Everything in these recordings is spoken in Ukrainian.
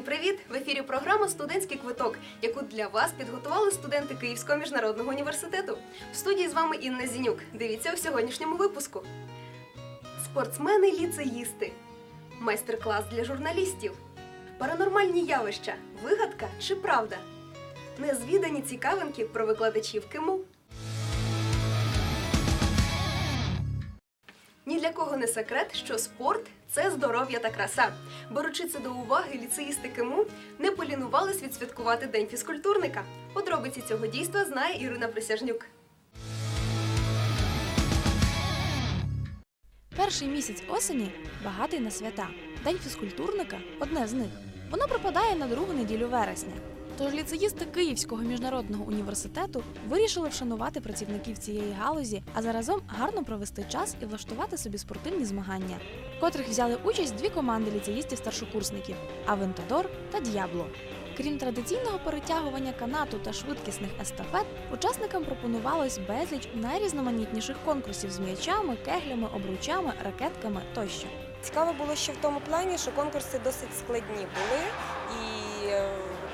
Всім привіт! В ефірі програма Студентський квиток, яку для вас підготували студенти Київського міжнародного університету. В студії з вами Інна Зінюк. Дивіться у сьогоднішньому випуску. Спортсмени ліцеїсти. Майстер-клас для журналістів. Паранормальні явища. Вигадка чи правда? Незвідані цікавинки про викладачів КИМУ. Кого не секрет, що спорт це здоров'я та краса. Беручи це до уваги, ліцеїсти КИМУ не полінувались відсвяткувати День фізкультурника. Подробиці цього дійства знає Ірина Присяжнюк. Перший місяць осені багатий на свята. День фізкультурника одне з них. Воно припадає на другу неділю вересня. Тож ліцеїсти Київського міжнародного університету вирішили вшанувати працівників цієї галузі, а заразом гарно провести час і влаштувати собі спортивні змагання, в котрих взяли участь дві команди ліцеїстів-старшокурсників Авентадор та Д'ябло. Крім традиційного перетягування канату та швидкісних естафет, учасникам пропонувалось безліч найрізноманітніших конкурсів з м'ячами, кеглями, обручами, ракетками тощо. Цікаво було ще в тому плані, що конкурси досить складні були,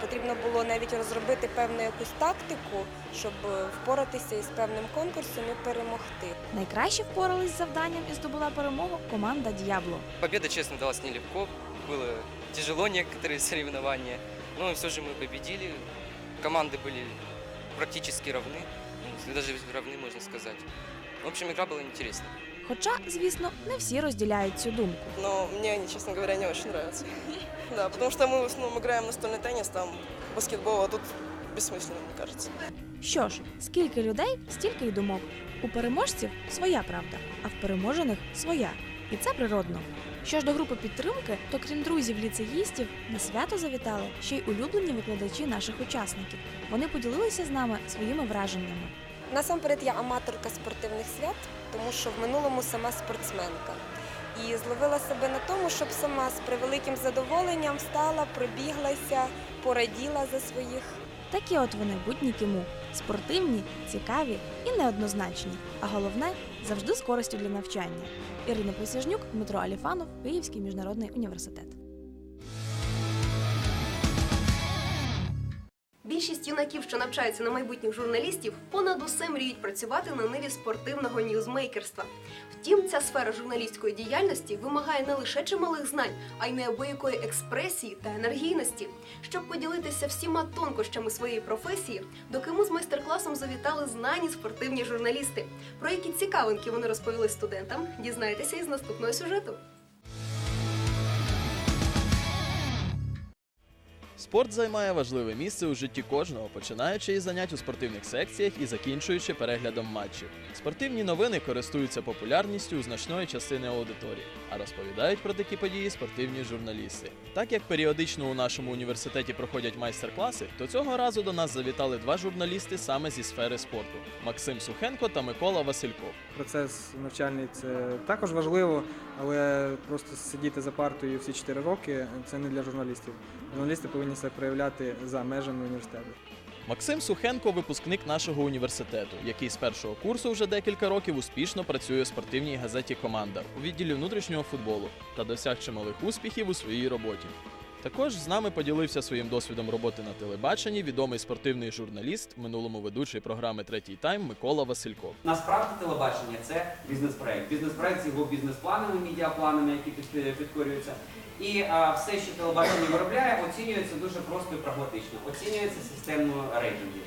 потрібно було навіть розробити певну якусь тактику, щоб е, впоратися із певним конкурсом і перемогти. Найкраще впорались з завданням і здобула перемогу команда Д'ябло. Победа, честно, далась нелегко. Было тяжело некоторые соревнования, но все же мы победили. Команды были практически равны, ну, даже равны, можно сказать. В общем, игра была интересная. Хоча, звісно, не всі розділяють цю думку. но мне они, честно говоря, не очень нравятся. Да, потому что мы в основном играем настольный теннис, там баскетбол, а тут бессмысленно, мне кажется. Що ж, скільки людей, стільки й думок. У переможців своя правда, а в переможених своя. І це природно. Що ж до групи підтримки, то крім друзів ліцеїстів, на свято завітали ще й улюблені викладачі наших учасників. Вони поділилися з нами своїми враженнями. Насамперед я аматорка спортивних свят, тому що в минулому сама спортсменка. І зловила себе на тому, щоб сама з превеликим задоволенням встала, пробіглася, пораділа за своїх Такі от вони будні киму. Спортивні, цікаві і неоднозначні. А головне завжди з користю для навчання. Ірина Присяжнюк, Дмитро Аліфанов, Київський міжнародний університет. Більшість юнаків, що навчаються на майбутніх журналістів, понад усе мріють працювати на ниві спортивного ньюзмейкерства. Втім, ця сфера журналістської діяльності вимагає не лише чималих знань, а й неабиякої експресії та енергійності. Щоб поділитися всіма тонкощами своєї професії, до Киму з майстер-класом завітали знані спортивні журналісти. Про які цікавинки вони розповіли студентам, дізнаєтеся із наступного сюжету. Спорт займає важливе місце у житті кожного, починаючи із занять у спортивних секціях і закінчуючи переглядом матчів. Спортивні новини користуються популярністю у значної частини аудиторії, а розповідають про такі події спортивні журналісти. Так як періодично у нашому університеті проходять майстер-класи, то цього разу до нас завітали два журналісти саме зі сфери спорту: Максим Сухенко та Микола Васильков. Процес навчальний це також важливо, але просто сидіти за партою всі 4 роки це не для журналістів. Журналісти повинні себе проявляти за межами університету. Максим Сухенко випускник нашого університету, який з першого курсу вже декілька років успішно працює у спортивній газеті Команда у відділі внутрішнього футболу та досяг чималих успіхів у своїй роботі. Також з нами поділився своїм досвідом роботи на телебаченні відомий спортивний журналіст, минулому ведучий програми Третій тайм Микола Васильков. Насправді телебачення це бізнес-проект. Бізнес-проект з його бізнес-планами, медіапланами, які підкорюються. І а, все, що телебачення виробляє, оцінюється дуже просто і прагматично. Оцінюється системною рейтингів.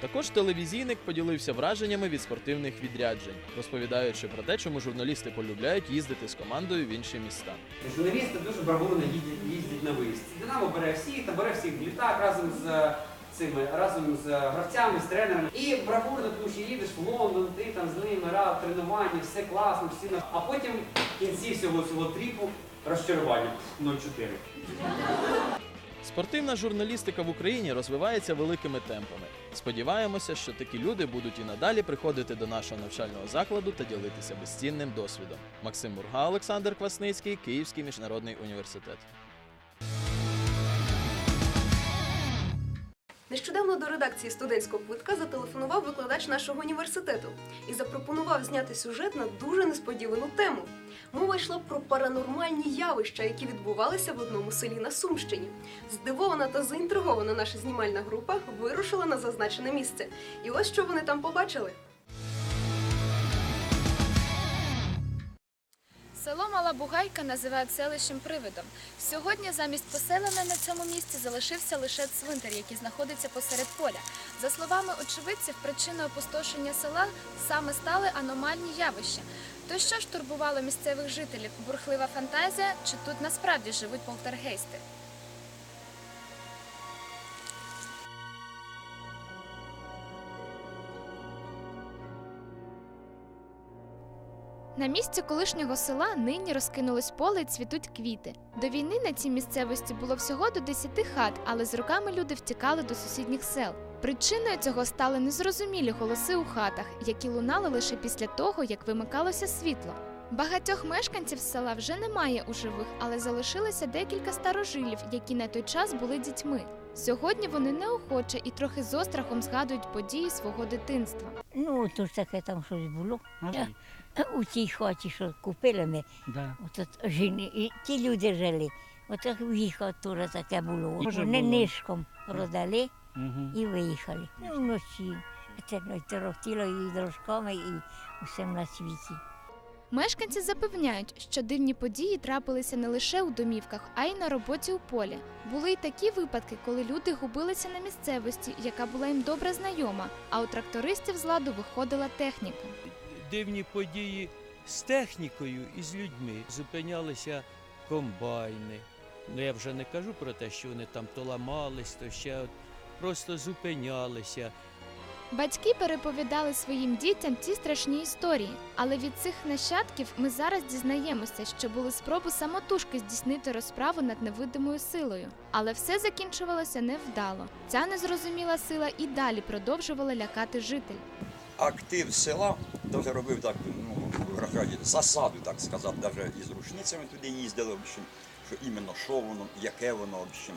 Також телевізійник поділився враженнями від спортивних відряджень, розповідаючи про те, чому журналісти полюбляють їздити з командою в інші міста. Журналісти дуже бравурно їздять, на виїзд. Динамо бере всіх, та бере всіх в літак разом з е, цими, разом з е, гравцями, з тренерами. І бравурно, тому що їдеш в Лондон, ти там з ними рад, тренування, все класно, всі на. А потім в кінці всього цього тріпу розчарування 0-4. Спортивна журналістика в Україні розвивається великими темпами. Сподіваємося, що такі люди будуть і надалі приходити до нашого навчального закладу та ділитися безцінним досвідом. Максим Мурга, Олександр Квасницький, Київський міжнародний університет. Нещодавно до редакції студентського квитка зателефонував викладач нашого університету і запропонував зняти сюжет на дуже несподівану тему. Мова йшла про паранормальні явища, які відбувалися в одному селі на Сумщині. Здивована та заінтригована наша знімальна група вирушила на зазначене місце. І ось що вони там побачили. Село Мала Бугайка називають селищем привидом. Сьогодні замість поселення на цьому місці залишився лише цвинтар, який знаходиться посеред поля. За словами очевидців, причиною опустошення села саме стали аномальні явища. То що ж турбувало місцевих жителів? Бурхлива фантазія чи тут насправді живуть полтергейсти? На місці колишнього села нині розкинулось поле і цвітуть квіти. До війни на цій місцевості було всього до 10 хат, але з роками люди втікали до сусідніх сел. Причиною цього стали незрозумілі голоси у хатах, які лунали лише після того, як вимикалося світло. Багатьох мешканців села вже немає у живих, але залишилося декілька старожилів, які на той час були дітьми. Сьогодні вони неохоче і трохи з острахом згадують події свого дитинства. Ну, то таке там щось було. У цій хаті, що купили ми, Да. от жіни, і ті люди жили. От в їх теж таке було. Вони було. нишком продали і виїхали. Ну, вночі. Це ну, торохтіло і дружками, і усім на світі. Мешканці запевняють, що дивні події трапилися не лише у домівках, а й на роботі у полі. Були й такі випадки, коли люди губилися на місцевості, яка була їм добре знайома, а у трактористів з ладу виходила техніка. Дивні події з технікою і з людьми. Зупинялися комбайни. Ну я вже не кажу про те, що вони там то ламались, то ще просто зупинялися. Батьки переповідали своїм дітям ці страшні історії, але від цих нащадків ми зараз дізнаємося, що були спроби самотужки здійснити розправу над невидимою силою. Але все закінчувалося невдало. Ця незрозуміла сила і далі продовжувала лякати жителів. актив села даже робив так, ну, засаду, так сказати, навіть із рушницями туди їздили, в общем, що іменно що воно, яке воно, в общем.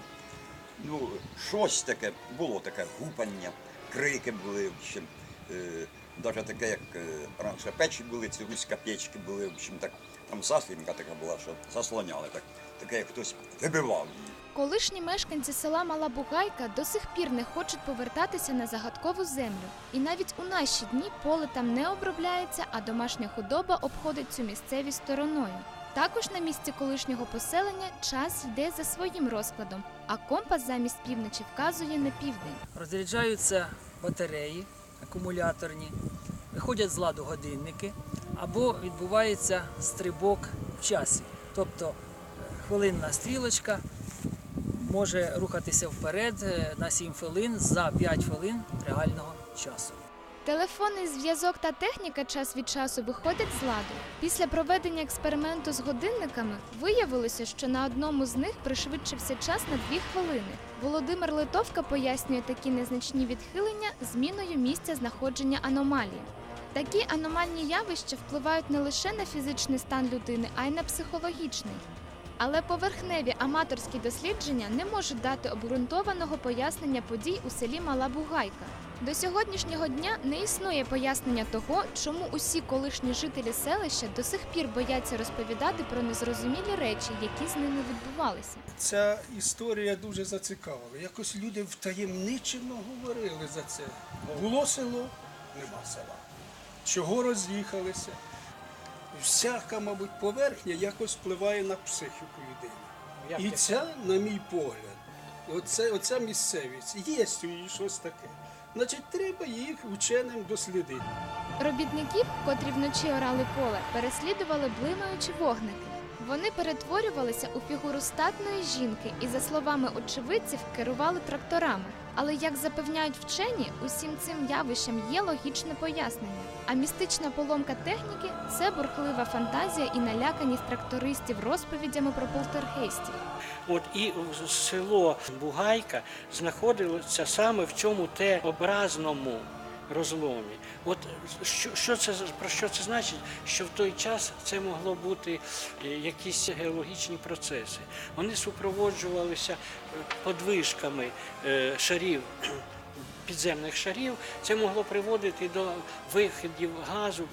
Ну, щось таке, було таке гупання, крики були, в общем, е, навіть таке, як е, раніше печі були, ці руська печки були, в общем, так, там заслінка така була, що заслоняли, так, таке, як хтось вибивав її. Колишні мешканці села Мала Бугайка до сих пір не хочуть повертатися на загадкову землю. І навіть у наші дні поле там не обробляється, а домашня худоба обходить цю місцевість стороною. Також на місці колишнього поселення час йде за своїм розкладом, а компас замість півночі вказує на південь. Розряджаються батареї акумуляторні, виходять з ладу годинники, або відбувається стрибок в часі. Тобто е, хвилинна стрілочка може рухатися вперед е, на 7 хвилин за 5 хвилин реального часу. Телефонний зв'язок та техніка час від часу виходять з ладу. Після проведення експерименту з годинниками виявилося, що на одному з них пришвидшився час на дві хвилини. Володимир Литовка пояснює такі незначні відхилення зміною місця знаходження аномалії. Такі аномальні явища впливають не лише на фізичний стан людини, а й на психологічний. Але поверхневі аматорські дослідження не можуть дати обґрунтованого пояснення подій у селі Мала Бугайка. До сьогоднішнього дня не існує пояснення того, чому усі колишні жителі селища до сих пір бояться розповідати про незрозумілі речі, які з ними відбувалися. Ця історія дуже зацікавила. Якось люди втаємничено говорили за це. Було село, нема села. Чого роз'їхалися? Всяка, мабуть, поверхня якось впливає на психіку людини. І ця, на мій погляд, оце, оця місцевість, є у її щось таке. Значить, треба їх ученим дослідити. Робітників, котрі вночі орали поле, переслідували блимаючі вогники. Вони перетворювалися у фігуру статної жінки і, за словами очевидців, керували тракторами. Але як запевняють вчені, усім цим явищам є логічне пояснення. А містична поломка техніки це бурхлива фантазія і наляканість трактористів розповідями про полтергейстів. От і село Бугайка знаходилося саме в цьому Т-образному розломі. От що, що це про що це значить? Що в той час це могло бути е, якісь геологічні процеси. Вони супроводжувалися е, подвижками е, шарів. Підземних шарів це могло приводити до виходів газу,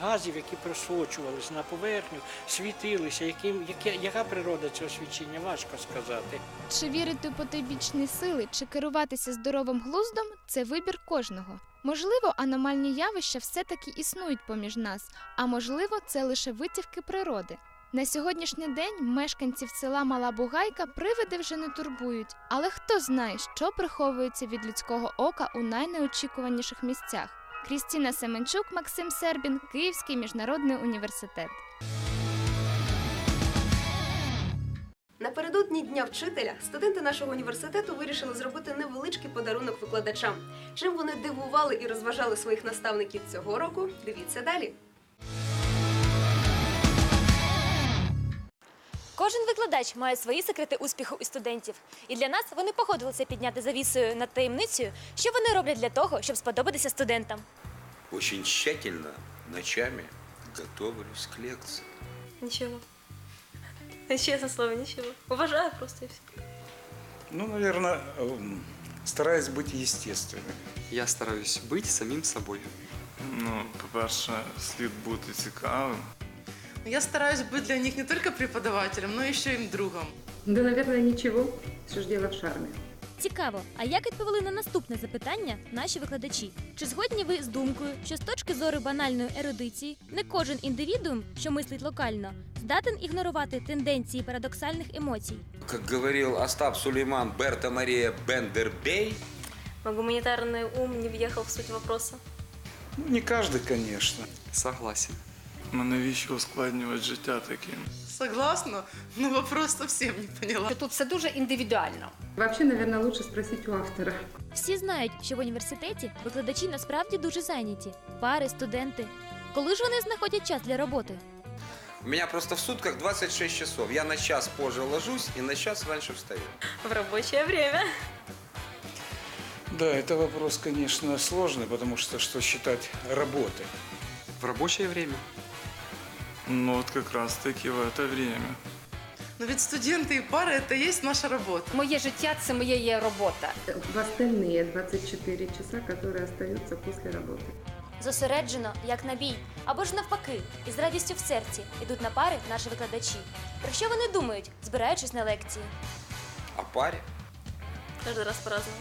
газів, які просочувалися на поверхню, світилися. Яким, яке, яка природа цього свічення, важко сказати. Чи вірити у потойбічні сили, чи керуватися здоровим глуздом це вибір кожного. Можливо, аномальні явища все-таки існують поміж нас, а можливо, це лише витівки природи. На сьогоднішній день мешканців села Мала Бугайка привиди вже не турбують, але хто знає, що приховується від людського ока у найнеочікуваніших місцях. Крістіна Семенчук, Максим Сербін, Київський міжнародний університет. Напередодні Дня вчителя студенти нашого університету вирішили зробити невеличкий подарунок викладачам. Чим вони дивували і розважали своїх наставників цього року? Дивіться далі. Кожен викладач має свої секрети успіху у студентів. І для нас вони погодилися підняти завісою над таємницею, що вони роблять для того, щоб сподобатися студентам. Очень тщательно ночами готовлюсь к лекции. Ничего. Честное слово, ничего. Уважаю просто и все. Ну, наверное, стараюсь быть естественным. Я стараюсь бути самим собою. Ну, по-перше, слід бути цікавим. Я стараюсь быть для них не только преподавателем, но еще и другом. Да, наверное, ничего. Все же дело в шарме. Цікаво, а як відповіли на наступне запитання наші викладачі? Чи згодні ви з думкою, що з точки зору банальної ерудиції не кожен індивідуум, що мислить локально, здатен ігнорувати тенденції парадоксальних емоцій? Как говорил Остап Сулейман Берта Мария Бендербей, Но гуманитарный ум не въехал в суть вопроса. Ну, не каждый, конечно. Согласен. Ну навіщо ускладнювати життя таким? Согласна, но вопрос совсем не поняла. Тут все дуже індивідуально. Вообще, наверное, лучше спросить у автора. Всі знають, що в університеті викладачі насправді дуже зайняті. Пари, студенти. Коли ж вони знаходять час для роботи? у меня просто в сутках 26 часов. Я на час позже ложусь и на час раньше встаю. В рабочее время. Да, это вопрос, конечно, сложный, потому что что считать работой? В рабочее время. Ну от как раз таки в это время. Но ведь студенты и пары – это и есть наша работа. Моє життя це моя є робота. В остальные 24 часа, которые остаются после работы. Зосереджено, як набій, або ж навпаки, із радістю в серці йдуть на пари наші викладачі. Про що вони думають, збираючись на лекції? О паре? Каждый раз по-разному.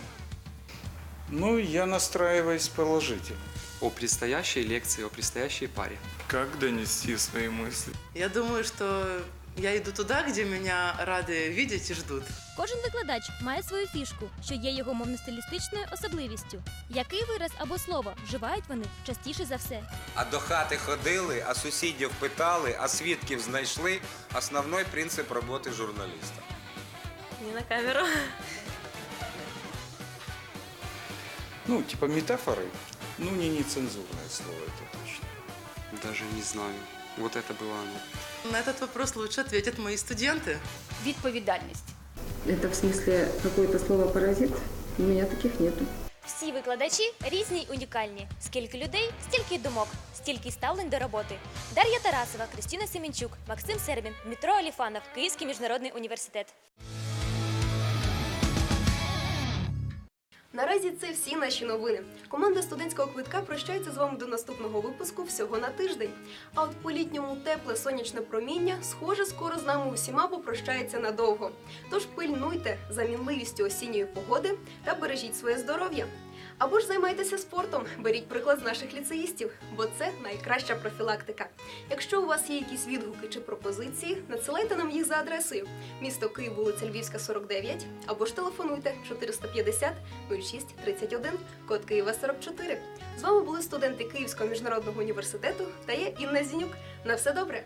Ну, я настраиваюсь положительно. О предстоящей лекции, о предстоящей паре. Как донести свои мысли? Я думаю, что я иду туда, где меня рады видеть и ждут. Кожен викладач має свою фішку, що є його мовно-стилістичною особливістю. Який вираз або слово вживають вони частіше за все? А до хати ходили, а сусідів питали, а свідків знайшли. Основной принцип роботи журналіста. Не на камеру. Ну, типа метафоры. Ну, не нецензурное слово, это точно. Даже не знаю. Вот это было оно. На этот вопрос лучше ответят мои студенты. Відповідальність. Это в смысле какое-то слово паразит? У меня таких нету. Всі викладачі різні й унікальні. Скільки людей, стільки й думок, стільки й ставлень до роботи. Дар'я Тарасова, Кристина Семенчук, Максим Сербін, Дмитро Аліфанов, Київський міжнародний університет. Наразі це всі наші новини. Команда студентського квитка прощається з вами до наступного випуску всього на тиждень. А от по літньому тепле сонячне проміння, схоже, скоро з нами усіма попрощається надовго. Тож пильнуйте за мінливістю осінньої погоди та бережіть своє здоров'я. Або ж займайтеся спортом, беріть приклад з наших ліцеїстів, бо це найкраща профілактика. Якщо у вас є якісь відгуки чи пропозиції, надсилайте нам їх за адресою місто Київ, вулиця Львівська, 49, або ж телефонуйте 450 06 31, код Києва 44. З вами були студенти Київського міжнародного університету та я Інна Зінюк. На все добре!